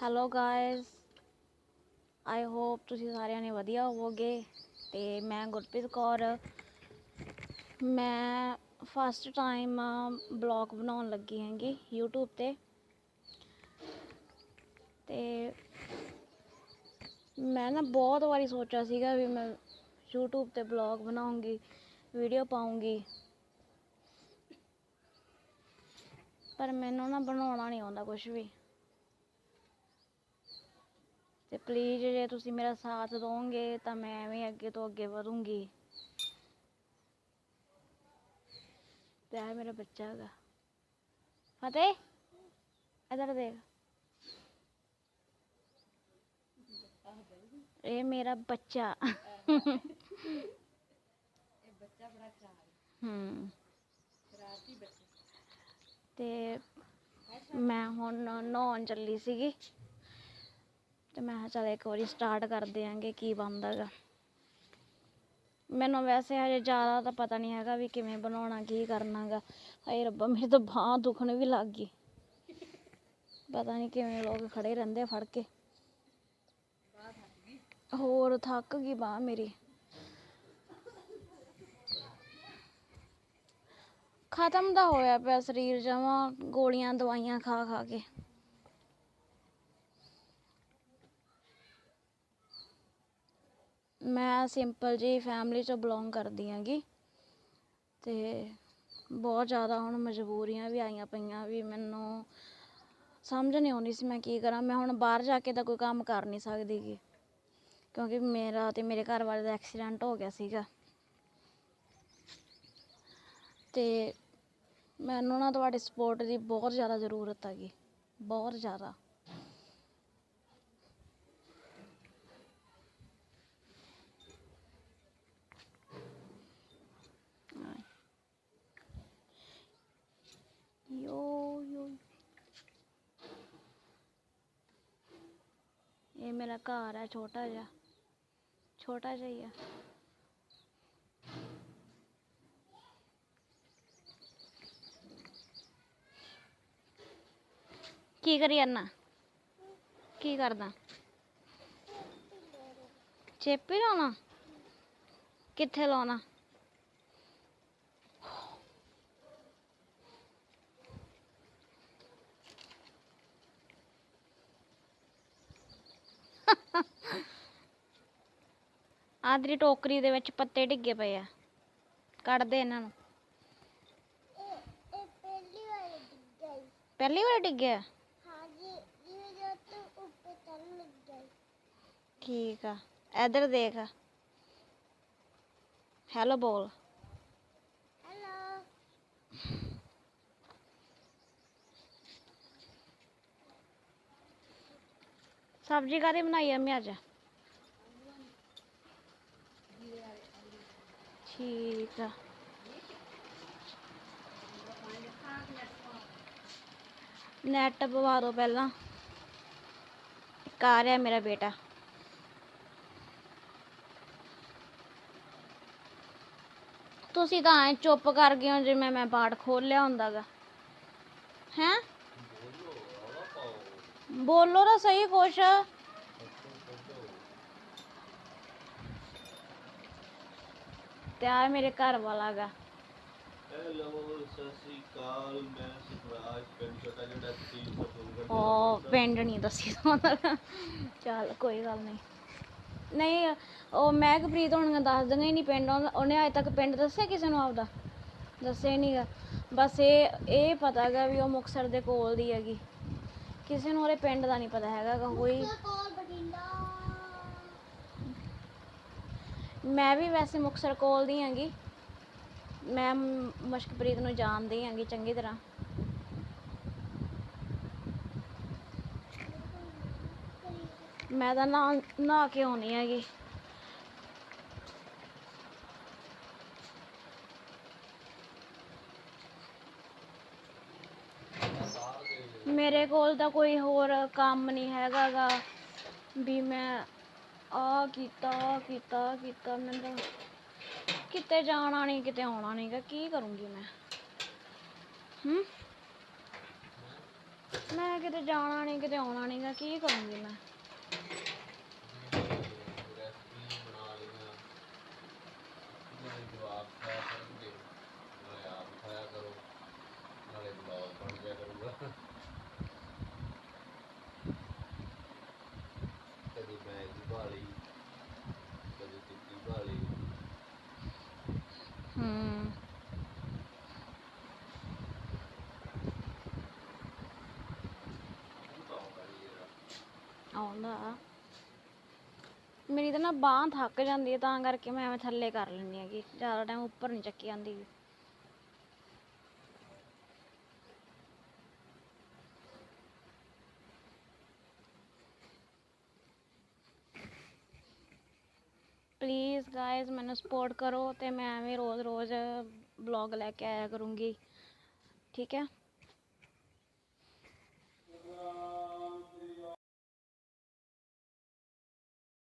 Hello guys I hope ਤੁਸੀਂ ਸਾਰਿਆਂ ਨੇ ਵਧੀਆ ਹੋਵੋਗੇ ਤੇ ਮੈਂ ਗੁਰਪ੍ਰੀਤ ਕੌਰ। ਮੈਂ ਫਸਟ ਟਾਈਮ ਬਲੌਗ ਬਣਾਉਣ ਲੱਗੀ ਹੈਗੀ YouTube ਤੇ। ਤੇ ਮੈਂ ਨਾ ਬਹੁਤ ਵਾਰੀ ਸੋਚਿਆ ਸੀਗਾ ਵੀ ਮੈਂ YouTube ਤੇ ਬਲੌਗ ਬਣਾਉਂਗੀ ਵੀਡੀਓ ਪਾਉਂਗੀ। ਪਰ ਮੈਨੂੰ ਨਾ ਬਣਾਉਣਾ ਨਹੀਂ ਆਉਂਦਾ ਕੁਝ ਵੀ। ਤੇ ਪਲੀਜ਼ ਜੇ ਤੁਸੀਂ ਮੇਰਾ ਸਾਥ ਦੋਗੇ, ਤਾਂ ਮੈਂ ਵੀ ਅੱਗੇ ਤੋਂ ਅੱਗੇ ਵਧੂੰਗੀ। ਤੇ ਇਹ ਮੇਰਾ ਬੱਚਾ ਹੈਗਾ। ਫਤਿਹ, ਇਧਰ ਦੇਖ। ਇਹ ਮੇਰਾ ਬੱਚਾ। ਹੂੰ। ਤੇ ਮੈਂ ਹੁਣ ਨਹਾਉਣ ਚੱਲੀ ਸੀਗੀ। ਤੇ ਮੈਂ ਕਿਹਾ ਚੱਲ ਇੱਕ ਵਾਰੀ ਸਟਾਰਟ ਕਰ ਦਿਆਂਗੇ ਕੀ ਬਣਦਾ ਗਾ ਮੈਨੂੰ ਵੈਸੇ ਹਜੇ ਜ਼ਿਆਦਾ ਤਾਂ ਪਤਾ ਨਹੀਂ ਹੈਗਾ ਵੀ ਕਿਵੇਂ ਬਣਾਉਣਾ, ਕੀ ਕਰਨਾ ਗਾ ਹਾਏ ਰੱਬਾ, ਮੇਰੀ ਤਾਂ ਬਾਂਹ ਦੁਖਣ ਵੀ ਲੱਗ ਗਈ। ਪਤਾ ਨਹੀਂ ਕਿਵੇਂ ਲੋਕ ਖੜੇ ਰਹਿੰਦੇ ਫੜ ਕੇ। ਹੋਰ ਥੱਕ ਗਈ ਬਾਂਹ ਮੇਰੀ। ਖਤਮ ਦਾ ਹੋਇਆ ਪਿਆ ਸਰੀਰ ਜਮਾਂ, ਗੋਲੀਆਂ ਦਵਾਈਆਂ ਖਾ ਖਾ ਕੇ। ਮੈਂ ਸਿੰਪਲ ਜੀ ਫੈਮਿਲੀ ਚੋਂ ਬਿਲੋਂਗ ਕਰਦੀ ਹਾਂਗੀ ਤੇ ਬਹੁਤ ਜ਼ਿਆਦਾ ਹੁਣ ਮਜਬੂਰੀਆਂ ਵੀ ਆਈਆਂ ਪਈਆਂ ਵੀ ਮੈਨੂੰ ਸਮਝ ਨਹੀਂ ਆਉਂਦੀ ਸੀ ਮੈਂ ਕੀ ਕਰਾਂ। ਮੈਂ ਹੁਣ ਬਾਹਰ ਜਾ ਕੇ ਤਾਂ ਕੋਈ ਕੰਮ ਕਰ ਨਹੀਂ ਸਕਦੀ ਗੀ, ਕਿਉਂਕਿ ਮੇਰਾ ਤੇ ਮੇਰੇ ਘਰ ਵਾਲੇ ਦਾ ਐਕਸੀਡੈਂਟ ਹੋ ਗਿਆ ਸੀਗਾ। ਤੇ ਮੈਨੂੰ ਨਾ ਤੁਹਾਡੀ ਸਪੋਰਟ ਦੀ ਬਹੁਤ ਜ਼ਿਆਦਾ ਜ਼ਰੂਰਤ ਹੈਗੀ, ਬਹੁਤ ਜ਼ਿਆਦਾ। ਇਹ ਮੇਰਾ ਘਰ ਹੈ ਛੋਟਾ ਜਿਹਾ ਛੋਟਾ ਜਿਹਾ ਹੀ ਆ ਕੀ ਕਰੀ ਜਾਨਾ ਕੀ ਕਰਦਾ ਚੇਪੀ ਲਾਉਣਾ ਆਦਰੀ ਟੋਕਰੀ ਦੇ ਵਿੱਚ ਪੱਤੇ ਡਿੱਗੇ ਪਏ ਆ। ਕੱਢ ਦੇ ਇਹਨਾਂ ਨੂੰ। ਪਹਿਲੀ ਵਾਰ ਡਿੱਗਿਆ ਠੀਕ ਆ। ਇਧਰ ਦੇਖ। ਹੈਲੋ ਬੋਲ। ਹੈਲੋ ਸਬਜ਼ੀ ਕਾਹਦੀ ਬਣਾਈ ਆ ਮੈਂ ਅੱਜ? ਠੀਕ ਆ। ਨੈਟ ਪਵਾ ਦੋ ਪਹਿਲਾਂ। ਇੱਕ ਰਿਹਾ ਮੇਰਾ ਬੇਟਾ। ਤੁਸੀਂ ਤਾਂ ਐ ਚੁੱਪ ਕਰ ਗਏ ਹੋ ਜਿਵੇਂ ਮੈਂ ਪਾਠ ਖੋਲ ਲਿਆ ਹੁੰਦਾਗਾ। ਹੈਂ? ਬੋਲੋ ਤਾਂ ਸਹੀ ਕੁਛ। ਤੇ ਆ ਮੇਰੇ ਘਰ ਵਾਲਾ ਗਾ। ਹੈਲੋ ਸਤਿ ਸ੍ਰੀ ਅਕਾਲ ਮੈਂ ਸੁਖਰਾਜ ਪਿੰਡ ਛੋਟਾ ਜਿਹੜਾ ਤੀਨ ਸਤੂਰ ਉਹ ਪਿੰਡ ਨਹੀਂ ਦੱਸੀ ਹੁੰਦਾ ਚੱਲ ਕੋਈ ਗੱਲ ਨਹੀਂ। ਨਹੀਂ ਉਹ ਮਹਿਕਪ੍ਰੀਤ ਹੁਣ ਦੱਸ ਦਿੰਦੇ ਹੀ ਨਹੀਂ ਪਿੰਡ। ਉਹਨੇ ਅਜੇ ਤੱਕ ਪਿੰਡ ਦੱਸਿਆ ਕਿਸੇ ਨੂੰ ਆਪਦਾ? ਦੱਸਿਆ ਨਹੀਂਗਾ ਬਸ ਇਹ ਇਹ ਪਤਾ ਗਾ ਵੀ ਉਹ ਮੁਕਸਰ ਦੇ ਕੋਲ ਦੀ ਹੈਗੀ। ਕਿਸੇ ਨੂੰ ਉਹਦੇ ਪਿੰਡ ਦਾ ਨਹੀਂ ਪਤਾ ਹੈਗਾ ਕੋਈ ਕੋਲ ਬਠਿੰਡਾ ਮੈਂ ਵੀ ਵੈਸੇ ਮੁਕਤਸਰ ਕੋਲ ਦੀ ਹੈਗੀ। ਮੈਂ ਮਸ਼ਕਪ੍ਰੀਤ ਨੂੰ ਜਾਣਦੀ ਹੈਗੀ ਚੰਗੀ ਤਰ੍ਹਾਂ। ਮੈਂ ਤਾਂ ਨਾ ਨਹਾ ਕੇ ਆਉਣੀ ਹੈਗੀ। ਮੇਰੇ ਕੋਲ ਤਾਂ ਕੋਈ ਹੋਰ ਕੰਮ ਨਹੀਂ ਹੈਗਾ ਗਾ ਵੀ ਮੈਂ ਆ ਕੀਤਾ, ਆਹ ਕੀਤਾ ਆਹ ਕੀਤਾ ਮੈਨੂੰ ਕਿਤੇ ਜਾਣਾ ਨਹੀਂ ਕਿਤੇ ਆਉਣਾ ਨਹੀਂਗਾ ਕੀ ਕਰੂੰਗੀ ਮੈਂ? ਹੂੰ? ਮੈਂ ਕਿਤੇ ਜਾਣਾ ਨਹੀਂ ਕਿਤੇ ਆਉਣਾ ਨਹੀਂਗਾ ਕੀ ਕਰੂੰਗੀ ਮੈਂ? ਆਉਂਦਾ ਮੇਰੀ ਤਾਂ ਨਾ ਬਾਂਹ ਥੱਕ ਜਾਂਦੀ ਹੈ ਤਾਂ ਕਰਕੇ ਮੈਂ ਐਵੇਂ ਥੱਲੇ ਕਰ ਲੈਂਦੀ ਹੈਗੀ। ਜ਼ਿਆਦਾ ਟਾਈਮ ਉੱਪਰ ਨਹੀਂ ਚੱਕੀ ਜਾਂਦੀ ਪਲੀਜ਼ ਗਾਇਜ਼ ਮੈਨੂੰ ਸਪੋਰਟ ਕਰੋ ਤੇ ਮੈਂ ਐਵੇਂ ਰੋਜ਼-ਰੋਜ਼ ਬਲੌਗ ਲੈ ਕੇ ਆਇਆ ਕਰੂੰਗੀ। ਠੀਕ ਹੈ?